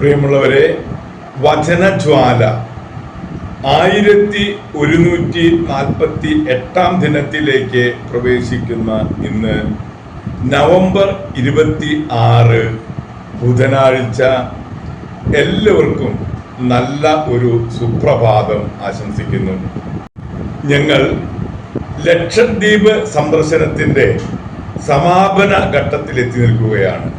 പ്രിയമുള്ളവരെ വചനജ്വാല. ആയിരത്തി ഒരുന്നൂറ്റി നാൽപ്പത്തി എട്ടാം ദിനത്തിലേക്ക് പ്രവേശിക്കുന്ന ഇന്ന് നവംബർ ഇരുപത്തി ആറ് ബുധനാഴ്ച. എല്ലാവർക്കും നല്ല ഒരു സുപ്രഭാതം ആശംസിക്കുന്നു. ഞങ്ങൾ ലക്ഷദ്വീപ് സന്ദർശനത്തിന്റെ സമാപന ഘട്ടത്തിലെത്തി നിൽക്കുകയാണ്.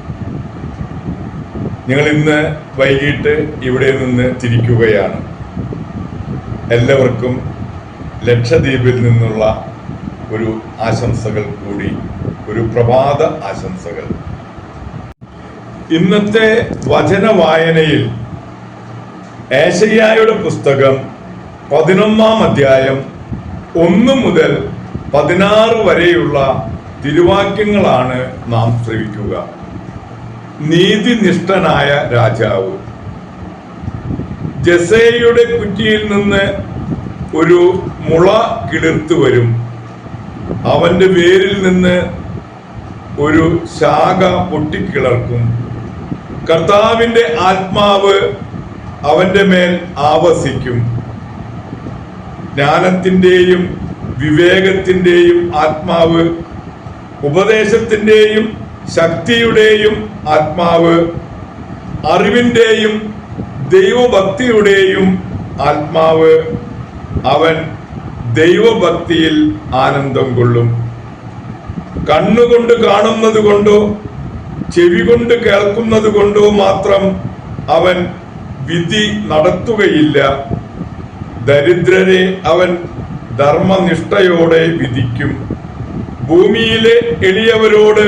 ഞങ്ങൾ ഇന്ന് വൈകിട്ട് ഇവിടെ നിന്ന് തിരിക്കുകയാണ്. എല്ലാവർക്കും ലക്ഷദ്വീപിൽ നിന്നുള്ള ഒരു ആശംസകൾ കൂടി ഒരു പ്രഭാത ആശംസകൾ. ഇന്നത്തെ വചന വായനയിൽ ഏശയ്യായുടെ പുസ്തകം പതിനൊന്നാം അധ്യായം ഒന്ന് മുതൽ പതിനാറ് വരെയുള്ള തിരുവാക്യങ്ങളാണ് നാം ശ്രവിക്കുക. നീതിനിഷ്ഠനായ രാജാവ്. ജസേയുടെ കുറ്റിയിൽ നിന്ന് ഒരു മുള കിളിർത്തു വരും. അവന്റെ വേരിൽ നിന്ന് ഒരു ശാഖ പൊട്ടിക്കിളർക്കും. കർത്താവിന്റെ ആത്മാവ് അവന്റെ മേൽ ആവസിക്കും. ജ്ഞാനത്തിന്റെയും വിവേകത്തിന്റെയും ആത്മാവ് ഉപദേശത്തിന്റെയും ശക്തിയുടെയും ആത്മാവ് അറിവിന്റെയും ദൈവഭക്തിയുടെയും ആത്മാവ് അവൻ ദൈവഭക്തിയിൽ ആനന്ദം കൊള്ളും. കണ്ണുകൊണ്ട് കാണുന്നത് കൊണ്ടോ ചെവി കൊണ്ട് കേൾക്കുന്നത് കൊണ്ടോ മാത്രം അവൻ വിധി നടത്തുകയില്ല. ദരിദ്രരെ അവൻ ധർമ്മനിഷ്ഠയോടെ വിധിക്കും. ഭൂമിയിലെ എളിയവരോട്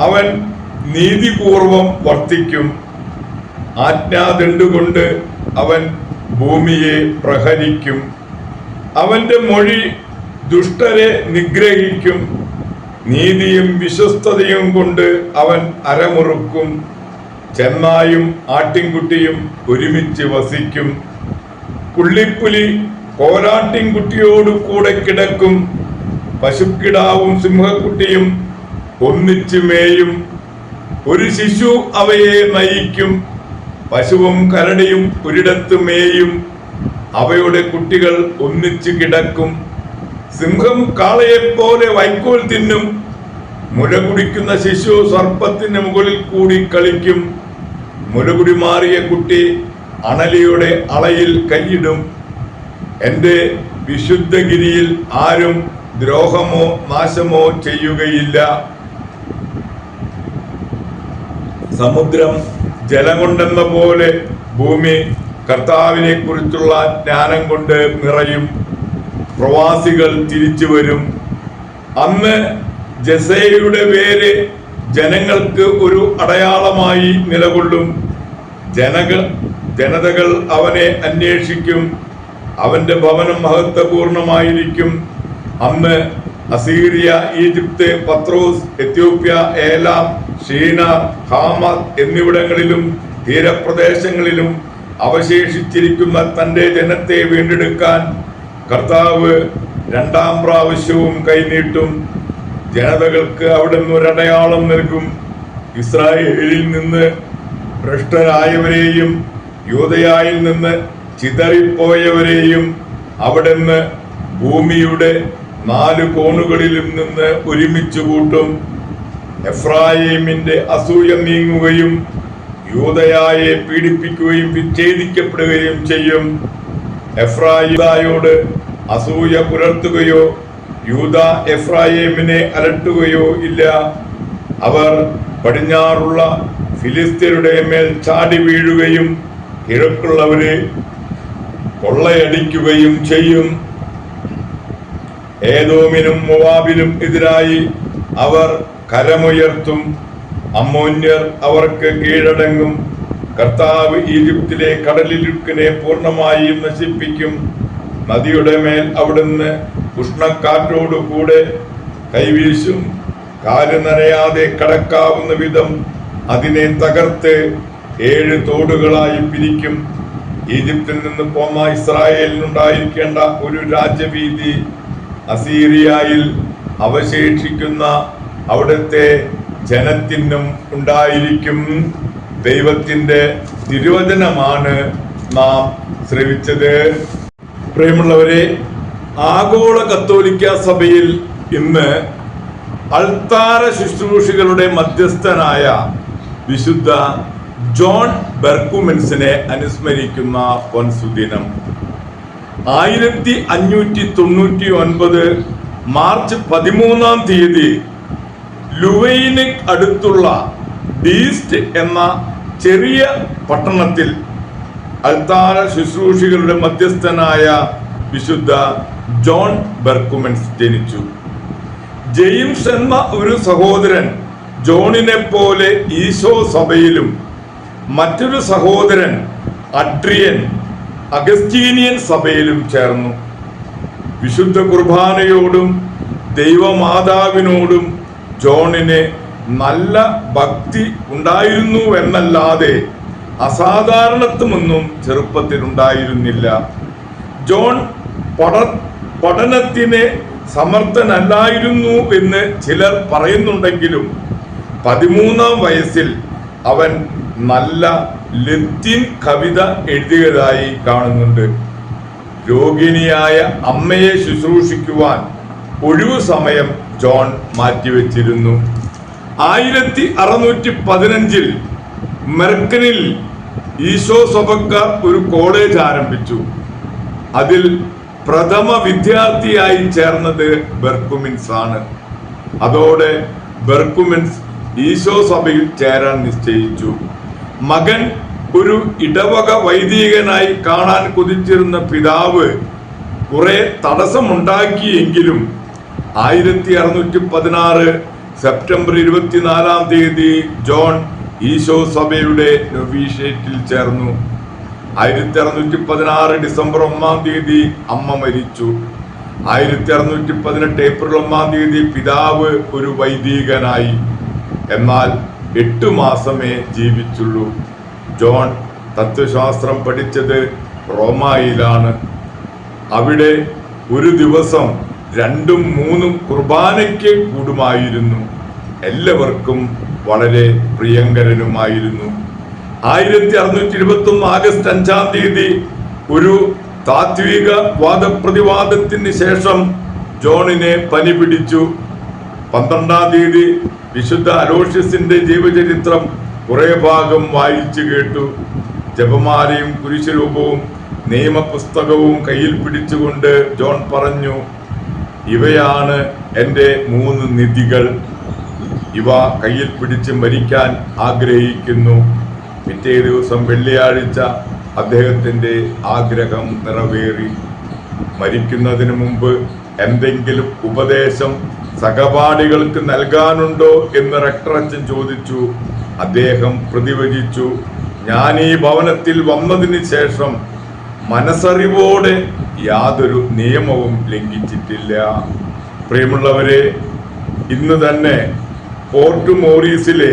അവൻ നീതിപൂർവം വർത്തിക്കും. ആജ്ഞാദണ്ടുകൊണ്ട് അവൻ ഭൂമിയെ പ്രഹരിക്കും. അവന്റെ മൊഴി ദുഷ്ടരെ നിഗ്രഹിക്കും. നീതിയും വിശ്വസ്തതയും കൊണ്ട് അവൻ അരമുറുക്കും. ചെന്നായും ആട്ടിൻകുട്ടിയും ഒരുമിച്ച് വസിക്കും. പുള്ളിപ്പുലി പോരാട്ടിൻകുട്ടിയോട് കൂടെ കിടക്കും. പശുക്കിടാവും സിംഹക്കുട്ടിയും ഒന്നിച്ചു മേയും. ഒരു ശിശു അവയെ നയിക്കും. പശുവും കരടിയും ഒരിടത്ത് മേയും. അവയുടെ കുട്ടികൾ ഒന്നിച്ചു കിടക്കും. സിംഹം കാളയെപ്പോലെ വൈക്കോൽ തിന്നും. മുല കുടിക്കുന്ന ശിശു സർപ്പത്തിന് മുകളിൽ കൂടി കളിക്കും. മുലകുടി മാറിയ കുട്ടി അണലിയുടെ അളയിൽ കൈയിടും. എന്റെ വിശുദ്ധഗിരിയിൽ ആരും ദ്രോഹമോ നാശമോ ചെയ്യുകയില്ല. സമുദ്രം ജലം കൊണ്ടെന്ന പോലെ ഭൂമി കർത്താവിനെ കുറിച്ചുള്ള ജ്ഞാനം കൊണ്ട് നിറയും. പ്രവാസികൾ തിരിച്ചു വരും. അന്ന് ജസേയുടെ പേര് ജനങ്ങൾക്ക് ഒരു അടയാളമായി നിലകൊള്ളും. ജനകൾ ജനതകൾ അവനെ അന്വേഷിക്കും. അവന്റെ ഭവനം മഹത്വപൂർണമായിരിക്കും. അന്ന് Assyria Egypt Pathros Ethiopia Elam Shinar Hamath എന്നിവിടങ്ങളിലും തീരപ്രദേശങ്ങളിലും അവശേഷിച്ചിരിക്കുന്ന തന്റെ ജനത്തെ വീണ്ടെടുക്കാൻ കർത്താവ് രണ്ടാം പ്രാവശ്യവും കൈനീട്ടും. ജനതകൾക്ക് അവിടെ നിന്ന് ഒരടയാളം നൽകും. ഇസ്രായേലിൽ നിന്ന് ഭ്രഷ്ടരായവരെയും യൂതയായിൽ നിന്ന് ചിതറിപ്പോയവരെയും അവിടുന്ന് ഭൂമിയുടെ നാല് കോണുകളിലും നിന്ന് ഒരുമിച്ച് കൂട്ടും. എഫ്രായിമിന്റെ അസൂയ നീങ്ങുകയും യൂതയായെ പീഡിപ്പിക്കുകയും വിച്ഛേദിക്കപ്പെടുകയും ചെയ്യും. എഫ്രായിദായോട് അസൂയ പുലർത്തുകയോ യൂത എഫ്രായിമിനെ അലട്ടുകയോ ഇല്ല. അവർ പടിഞ്ഞാറുള്ള ഫിലിസ്തീനയുടെ മേൽ ചാടി വീഴുകയും കിഴക്കുള്ളവരെ കൊള്ളയടിക്കുകയും ചെയ്യും. ഏതോമിനും മുവാബിനും എതിരായി അവർ കരമുയർത്തും. അമ്മോന്യർ അവർക്ക് കീഴടങ്ങും. കർത്താവ് ഈജിപ്തിലെ കടലിലുക്കിനെ പൂർണമായും നശിപ്പിക്കും. നദിയുടെ മേൽ അവിടുന്ന് ഉഷ്ണക്കാറ്റോടു കൂടെ കൈവീശും. കാൽ നനയാതെ കടക്കാവുന്ന വിധം അതിനെ തകർത്ത് ഏഴ് തോടുകളായി പിരിക്കും. ഈജിപ്തിൽ നിന്ന് പോന്ന ഇസ്രായേലിനുണ്ടായിരിക്കേണ്ട ഒരു രാജ്യവീതി അസീറിയയിൽ അവശേഷിക്കുന്ന അവിടുത്തെ ജനത്തിനും ഉണ്ടായിരിക്കും ദൈവത്തിന്റെ തിരുവചനമാണ് നാം ശ്രവിച്ചത്. പ്രിയമുള്ളവരെ ആഗോള കത്തോലിക്ക സഭയിൽ ഇന്ന് അൾത്താര ശുശ്രൂഷികളുടെ മധ്യസ്ഥനായ വിശുദ്ധ ജോൺ ബെർക്കുമെൻസിനെ അനുസ്മരിക്കുന്ന പൊൻസുദിനം ആയിരത്തി അഞ്ഞൂറ്റി തൊണ്ണൂറ്റി ഒൻപത് മാർച്ച് പതിമൂന്നാം തീയതി ലുവൈന് അടുത്തുള്ള ഡീസ്റ്റ് എന്ന ചെറിയ പട്ടണത്തിൽ അൽത്താര ശുശ്രൂഷികളുടെ മധ്യസ്ഥനായ വിശുദ്ധ ജോൺ ബെർക്കുമെൻസ് ജനിച്ചു. ജെയിംസ് എന്ന ഒരു സഹോദരൻ ജോണിനെ പോലെ ഈശോ സഭയിലും മറ്റൊരു സഹോദരൻ അട്രിയൻ അഗസ്റ്റീനിയൻ സഭയിലും ചേർന്നു. വിശുദ്ധ കുർബാനയോടും ദൈവമാതാവിനോടും ജോണിന് നല്ല ഭക്തി ഉണ്ടായിരുന്നു എന്നല്ലാതെ അസാധാരണത്വമൊന്നും ചെറുപ്പത്തിലുണ്ടായിരുന്നില്ല ജോൺ പഠ പഠനത്തിന് സമർത്ഥനല്ലായിരുന്നു എന്ന് ചിലർ പറയുന്നുണ്ടെങ്കിലും പതിമൂന്നാം വയസ്സിൽ അവൻ നല്ല ലത്തീൻ കവിത എഴുതിയതായി കാണുന്നുണ്ട്. രോഗിണിയായ അമ്മയെ ശുശ്രൂഷിക്കുവാൻ ഒഴിവു സമയം ജോൺ മാറ്റിവെച്ചിരുന്നു. ആയിരത്തി അറുന്നൂറ്റി പതിനഞ്ചിൽ മെർക്കനിൽ ഈശോ സഭക്കാർ ഒരു കോളേജ് ആരംഭിച്ചു. അതിൽ പ്രഥമ വിദ്യാർത്ഥിയായി ചേർന്നത് ബെർക്കുമിൻസ് ആണ്. അതോടെ ബെർക്കുമിൻസ് ഈശോ സഭയിൽ ചേരാൻ നിശ്ചയിച്ചു. മകൻ ഒരു ഇടവക വൈദികനായി കാണാൻ കൊതിച്ചിരുന്ന പിതാവ് കുറെ തടസ്സമുണ്ടാക്കിയെങ്കിലും ആയിരത്തി അറുന്നൂറ്റി പതിനാറ് സെപ്റ്റംബർ ഇരുപത്തിനാലാം തീയതി ജോൺ ഈശോ സഭയുടെ നൊവീഷേറ്റിൽ ചേർന്നു. ആയിരത്തി അറുന്നൂറ്റി പതിനാറ് ഡിസംബർ ഒന്നാം തീയതി അമ്മ മരിച്ചു. ആയിരത്തി അറുന്നൂറ്റി പതിനെട്ട് ഏപ്രിൽ ഒന്നാം തീയതി പിതാവ് ഒരു വൈദികനായി. എന്നാൽ എട്ടു മാസമേ ജീവിച്ചുള്ളൂ. ജോൺ തത്വശാസ്ത്രം പഠിച്ചത് റോമായിലാണ്. അവിടെ ഒരു ദിവസം രണ്ടും മൂന്നും കുർബാനയ്ക്ക് കൂടുമായിരുന്നു. എല്ലാവർക്കും വളരെ പ്രിയങ്കരനുമായിരുന്നു. ആയിരത്തി അറുന്നൂറ്റി ഇരുപത്തി ഒന്ന് ആഗസ്റ്റ് അഞ്ചാം തീയതി ഒരു താത്വിക വാദപ്രതിവാദത്തിന് ശേഷം ജോണിനെ പനി പിടിച്ചു. പന്ത്രണ്ടാം തീയതി വിശുദ്ധ അലോഷ്യസിന്റെ ജീവചരിത്രം കുറെ ഭാഗം വായിച്ചു കേട്ടു. ജപമാലയും കുരിശുരൂപവും നിയമപുസ്തകവും കയ്യിൽ പിടിച്ചുകൊണ്ട് ജോൺ പറഞ്ഞു ഇവയാണ് എന്റെ മൂന്ന് നിധികൾ. ഇവ കയ്യിൽ പിടിച്ച് മരിക്കാൻ ആഗ്രഹിക്കുന്നു. പിറ്റേ ദിവസം വെള്ളിയാഴ്ച അദ്ദേഹത്തിന്റെ ആഗ്രഹം നിറവേറി. മരിക്കുന്നതിന് മുമ്പ് എന്തെങ്കിലും ഉപദേശം സഹപാഠികൾക്ക് നൽകാനുണ്ടോ എന്ന് റക്ടറച്ചൻ ചോദിച്ചു. അദ്ദേഹം പ്രതിവചിച്ചു ഞാൻ ഈ ഭവനത്തിൽ വന്നതിന് ശേഷം മനസ്സറിവോടെ യാതൊരു നിയമവും ലംഘിച്ചിട്ടില്ല. പ്രിയമുള്ളവരെ ഇന്ന് തന്നെ പോർട്ട് മോറീസിലെ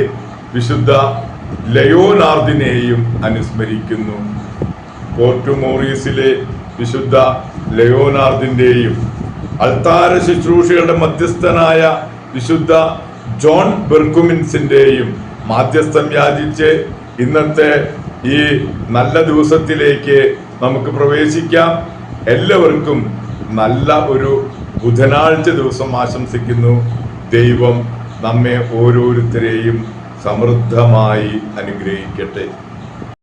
വിശുദ്ധ ലയോനാർദിനെയും അനുസ്മരിക്കുന്നു. പോർട്ട് മോറീസിലെ വിശുദ്ധ ലയോനാർദിന്റെയും അൾത്താര ശുശ്രൂഷകളുടെ മധ്യസ്ഥനായ വിശുദ്ധ ജോൺ ബെർക്കുമിൻസിന്റെയും മാധ്യസ്ഥം യാചിച്ച് ഇന്നത്തെ ഈ നല്ല ദിവസത്തിലേക്ക് നമുക്ക് പ്രവേശിക്കാം. എല്ലാവർക്കും നല്ല ഒരു ബുധനാഴ്ച ദിവസം ആശംസിക്കുന്നു. ദൈവം നമ്മെ ഓരോരുത്തരെയും സമൃദ്ധമായി അനുഗ്രഹിക്കട്ടെ.